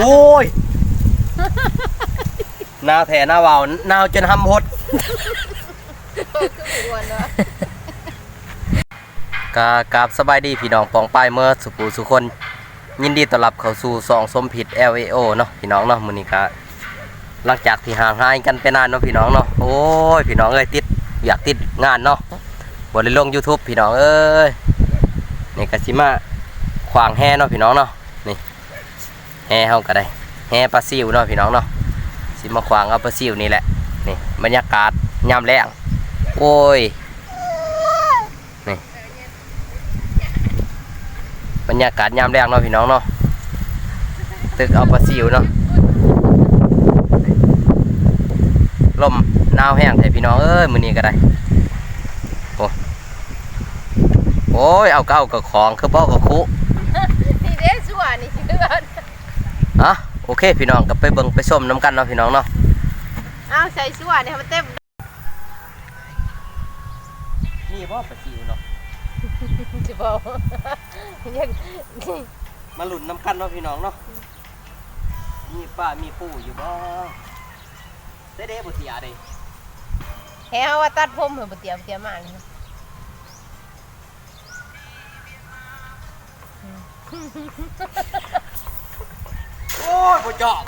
โอ้ยหนาวแท้หนาวเว้าหนาวจนหำหดคืออ้วนเนาะกากราบสบายดีพี่น้องปองป้ายเมื่อสุปูสุคน ยินดีต้อนรับเข้าสู่สองสมผิด LAO เนาะพี่น้องเนาะมื้อนี้ก็หลังจากที่ห่างหายกันไปนานเนาะพี่น้องเนาะโอ้ยพี่น้องเอ้ยติดอยากติดงานเนาะบ่ได้ลง YouTube พี่น้องเอ้ยนี่ก็สิมาขวางแห่เนาะพี่น้องเนาะนี่ แห่เฮาก็ได้แห่ปลาซิวเนาะพี่น้องเนาะสิมาขวางเอาปลาซิวนี่แหละนี่บรรยากาศยามแลงโอ้ยนี่บรรยากาศยามแรงเนาะพี่น้องเนาะตึกเอาปลาซิวเนาะลมหนาวแห้งแต่พี่น้องเอ้ยมื้อนี้ก็ได้โอ้โอ้ยเอาเก้ากับของคือบ่กับคุนี่เด้สัวนี่เดือน อะโอเคพี่น้องก็ไปเบิ่งไปส้มน้ำกันเนาะพี่น้องเนาะเอาใส่สัวนี่ให้มันเต็มนี่บ่ปลาซิวเนาะสิบ่ยังมาหลุนน้ำกันเนาะพี่น้องเนาะมีป้ามีปู่อยู่บ่เด้เด้บ่เสียเด้แฮเอาว่าตัดผมให้บ่เตรียมเตรียมมาเลยนะโอ้ ยบ่จอบ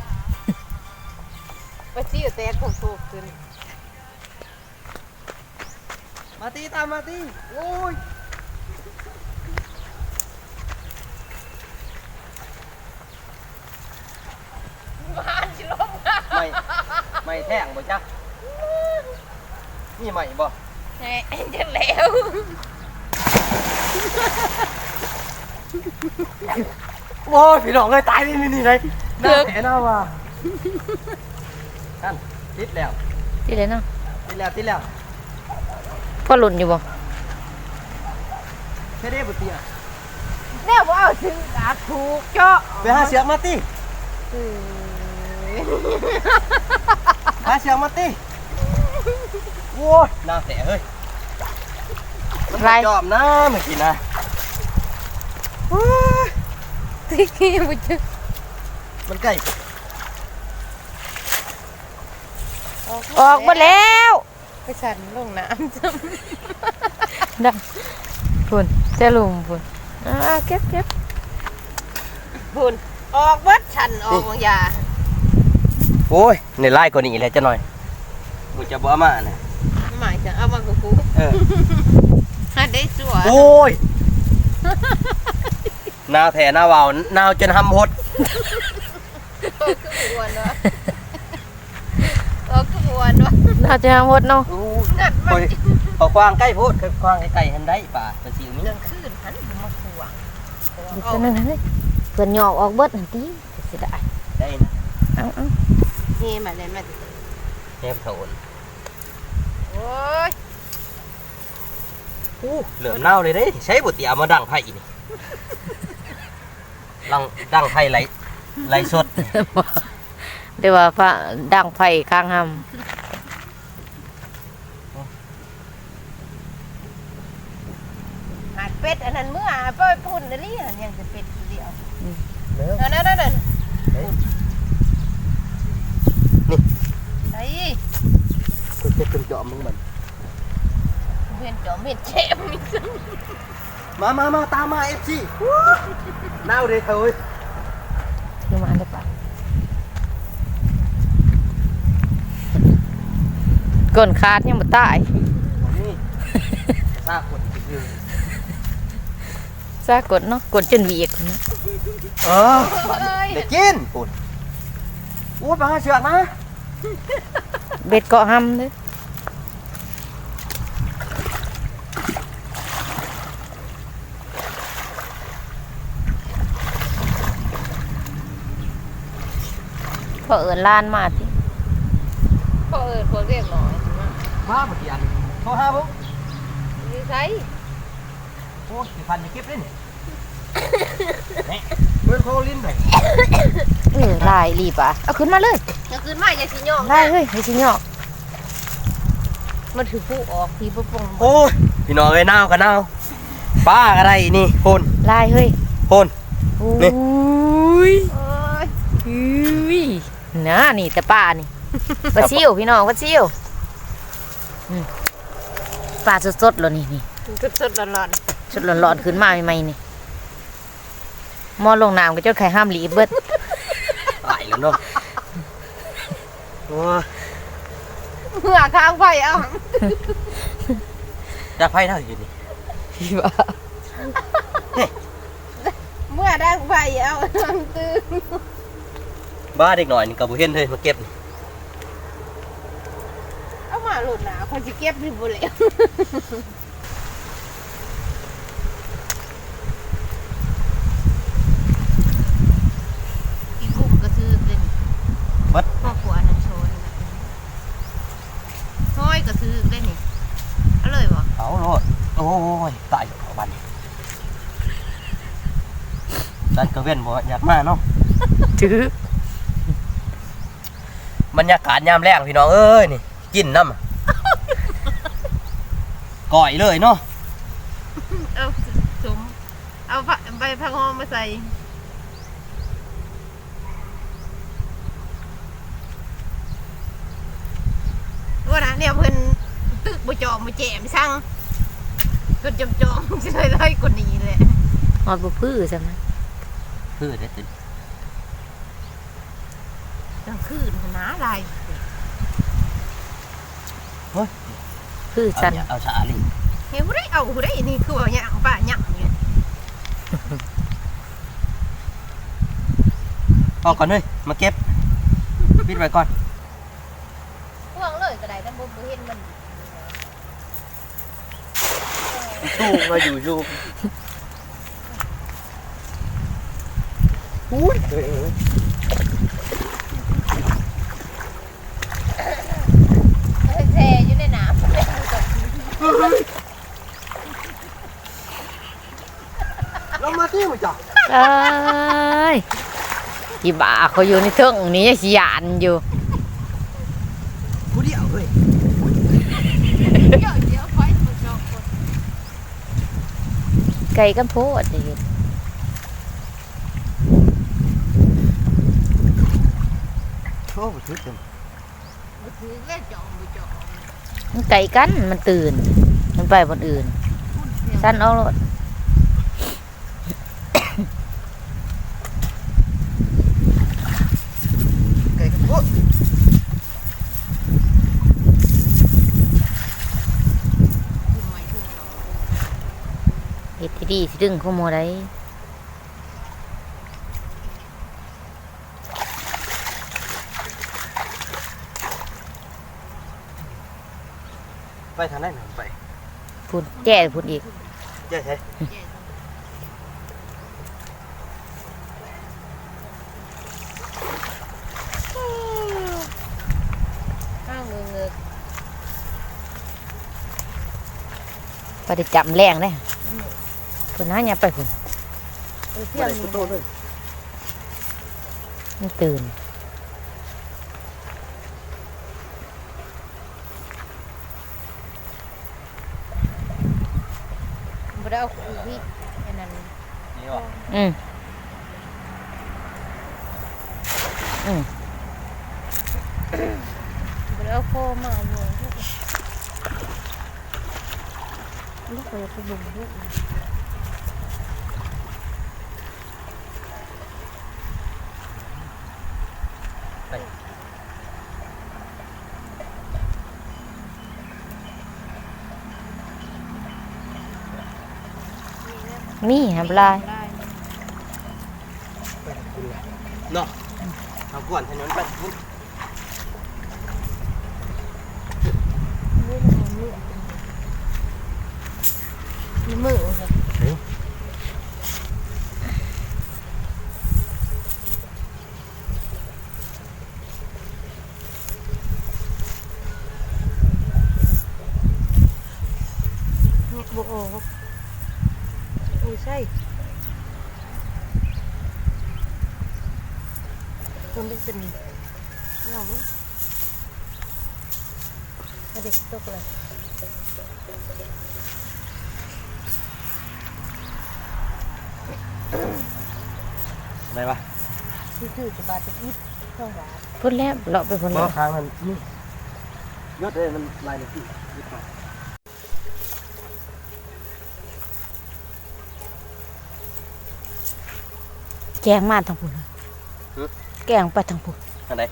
ไปสิแตกผมฟูขึ้นมาตีตามมาตีโอ้ยบ้านสิลมไม่ไม่แท่งบ่จ๊ะนี่ใหม่บ่แหมจังแล้วโอ้ยพี่น้องเลยตายนี่นี่นี่เลย น่าแผลน่าว่ะนั่นติดแล้วที่เลยเนาะติดแล้วติดแล้วพ่อหลุนอยู่บ่แค่ได้บุตรีอะแน่บ่เอาถึงกาถูกเจาะไปหาเสียงมาตีหาเสียงมาตีโอ้ยน่าแผลเฮ้ยมันบ่จอมนะเมื่อกี้นะโอ้ยที่ขี้บ่จึก มันใกล้ออกหมดแล้วไปสั่นลงน้ำจ้ะดังพุ่นเจะลุมพุ่นอ่าเก็บเก็บพุ่นออกเบิดฉันออกบางยาโอ้ยในไล่กว่านี้แหละจะหน่อยกูจะบ่เอามานะหมายจะเอามากับกูเออหาได้สัวโอ้ยหนาวแท้หนาวเว้าหนาวจนหำหด คืออ้วนเนาะเออคืออ้วนเนาะน่าจะหมดเนาะโอ้ยงัดคมัอนยขอควางใกล้โพูดควางใกล้ๆหันได้ป่าปลาซิวนี่เรื่องคืนหันมาขวางเดี๋ยวตัวนั้นเฮ้ยเพิ่นหยอกออกเบิดหันติสิได้ได้นะเอาเอานี่มาเลยมาแนบโถนโอ้ยอู้เหลือมเน่าเลยเด้ใช้บุตรีเอามาดังไผ่นี่ดังดังไผ่ไหล ไหลสดเดี๋ยวว่าพระดังไฟข้างหำหาดเป็ดอันนั้นเมื่อไปพุ่นนี่อันยังจะเป็ดเดียวเด้อนั่นนั่นนั่นเฮ้ยไอ้คุณจะเป็นจอมมึงมันเพื่อนจอมเห็ดเจ็บมิซึมามามาตามมาเอฟซีเน่าเลยเถอะเว้ย อยู่มาอันเดียวปะ ก้นขาดยังบ่ตายนี่ซากคนคือซากดเนาะกดจนเวียกนะเออเอ้ยเด็กกินปุ่นอู้ไปหาเชือกนะเบ็ดเกาะหำเด้อพอเอินล้านมาติ พอเอิญพวกเรียกหน่อย มาเมื่อกี้อันโทรหาบุ๊กนี่ใช่โอ้ยสิพันจะเก็บเลยนี่นี่เพื่อนเขาลิ้นไปเออลายรีบอะเอาขึ้นมาเลยยังคืนมาอย่าสิย่องได้เฮ้ยให้สิเหยอกมันถือผู้ออกทีผู้ปงโอ้ยพี่น้องเอ้ยหนาวกันหนาวป้าอะไรนี่โพนลายเฮ้ยโพนโอ้นี่ยโอ้ยอื้นะนี่แต่ป้านี่ ปลาซิวพี่น้องปลาซิวอืม ปลาสดๆเลยนี่นี่สดๆร้อนสดร้อนๆขึ้นมาใหม่ๆนี่หมอลงน้ำก็จนไข่ห้ามหลีเบิดตายแล้วเนาะโอ้ยๆเมื่อค้างไฟเอาจะไพ่ได้อยู่นี่พี่ว่าเมื่อได้ไฟเอาตื่นบ้าเด็กหน่อยนี่กับบุเห็นเลยมาเก็บนี่เอามา หลุดหนาคนสิเก็บอยู่บ่แล้วอีกกุ้งก็ซื้อเป็นวัดพ่อครัวอันนั้นโชว์นี่แหละห้อยก็ซื้อได้นี่เอาเลยบ่เอาโลดโอ้ยตายเอาบันดันกระเว้นบ่อยากมาเนาะถือบรรยากาศยามแรงพี่น้องเอ้ยนี่กินน้ำอะ ก่อยเลยเนาะเอาสมเอาผักใบผักหอมมาใส่ว่านะเนี่ยเพิ่นตึกบ่จอมบ่แจมสั่งก็จอมจอมๆสิเลยไล่กว่านี้แหละหอดบุพื้อใช่ไหมคือเด็ดติกลางคืนหนาลายพื้อเอา สันเนี่ยเอาชาลิเฮ้ยบ่ได้เอาบ่ได้นี่คือว่าหยังป่าหยังเนี่ยออกก่อนเลยมาเก็บปิดไว้ก่อนห่วงเลยก็ได้แต่บ่บ่เห็นมันสู้มาอยู่อยู่อุ้ยเอ้ยเอ้ย เฮ้ยแช่อยู่ในน้ำ เรามาที่มั้งจ้ะ เอ้ยอีบ้าเขาอยู่ในเทิงนี้ยังสิยานอยู่ผู้เดียวเฮ้ยเดี๋ยวเดี๋ยวไฟมันจอกคนไก่กันโพดนี่โอ้โหชุดเต็มบ่ถือแล่จอมบ่จอมมันไก่กันมันตื่น มันไปบนอื่น สั้นเอาโลด ไก่กันโอ้ คือไม้คือต่อ เฮ็ดที่ดีสิดึงเข้าโมได้ไปทางไหนหน่อยไปพูดแก้พูดอีกเจ๊ใช่แย่ข้างมือเงือกไปได้จับแรงได้ คนนั้นอย่าไปคุณเออเที่ยงนี้โตเลยมันตื่นบ่ได้เอาคูพี่อันนั้นนี่วะอืมอืมบ่ได้เอาโคมาอยู่ลูกก็อยากไปบุ่มลูก มีครับลายเนาะเอาก่อนถนนไปพุ่นมีมือค่ะบโอ้โอ้ใช่ ตัวนี้เป็นเงาบ่เอาเด็กตกเลยได้ปะที่คือจะบาดจะอิดพุ่นแล้วเลาะไปพุ่นบ่แล้วทางมันนี่ยอดเลยมันลายเลยพี่ยึดมาแกงมาทางพุ่น แกงไปทางพุ่นอันไหน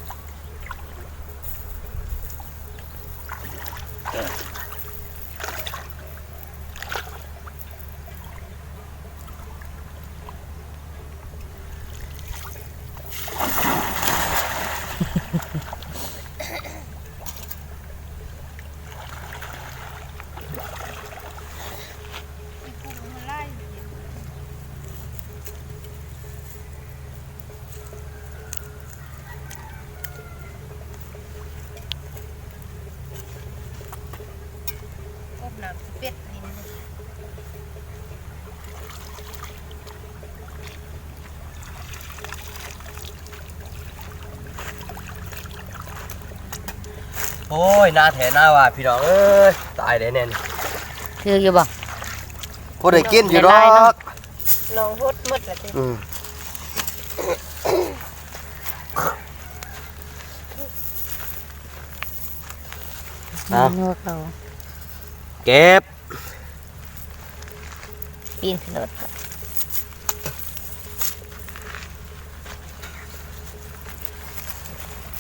อบน้ำสเป็ดนี่นะโอ้ยหน้าแถหน้าว่าพี่น้องเอ้ยตายเลยเนี่ยคืออยู่บ่พอได้กินอยู่หรอได้เนาะกลองฮดหมดละติอืมเอานวกเรา เก็บปีนขึ้นรถ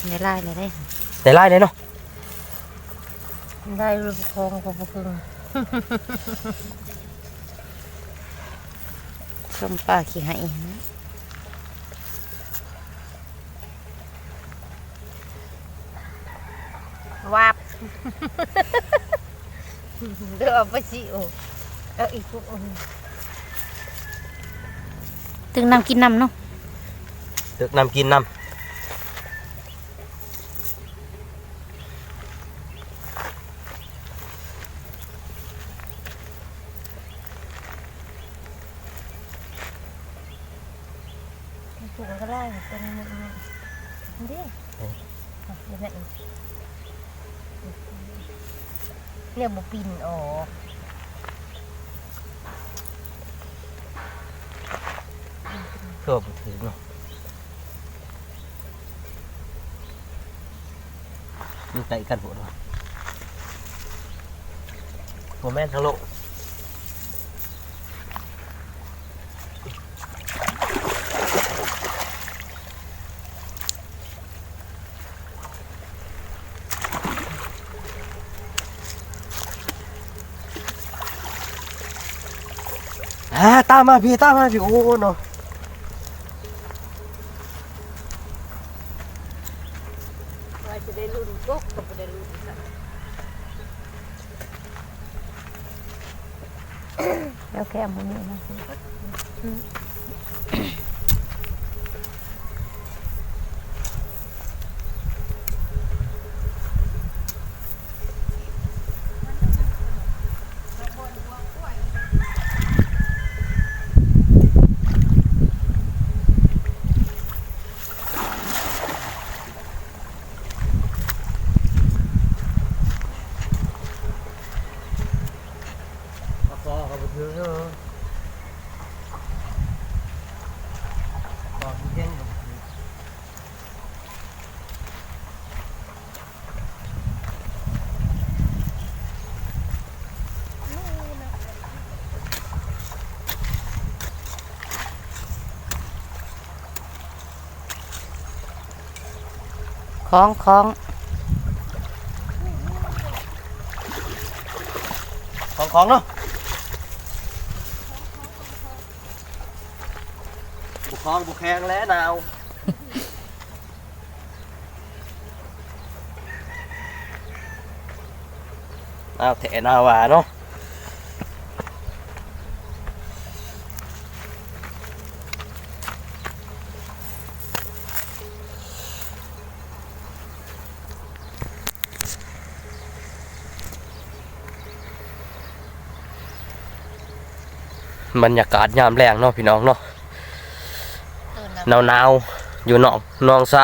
ได้ไล่เลยได้แต่ไล่เลยเนาะได้รูปคองของพวกคุณส้มปลาขี้ไหนะวาบ เดือไปสิโอเอาอีกพวกอันตึงน้ำกินน้ำ เนาะตึกนำกินนถูกก็ได้ตัวนี้มันมันดิเอาเดี๋ยวแม่อีกเรียกบุปินออกำเพื่อบุถือเนาะมันไก่กันหัวเนาะโมแม่นทั้งโล อ่าตามมาพี่ตามมาพี่โอ้เนาะว่าจะได้รุ่นกกก็บ่ได้รุ่นค่ะแล้วแค่มันนี่นะ พอเขาไปถือเนาะบอกเย็น คลองบุคองบุแขงแล้วนาวนาวแถนาวาเนาะบรรยากาศยามแรงเนาะพี่น้องเนาะ หนาวๆอยู่หนองหนองสะ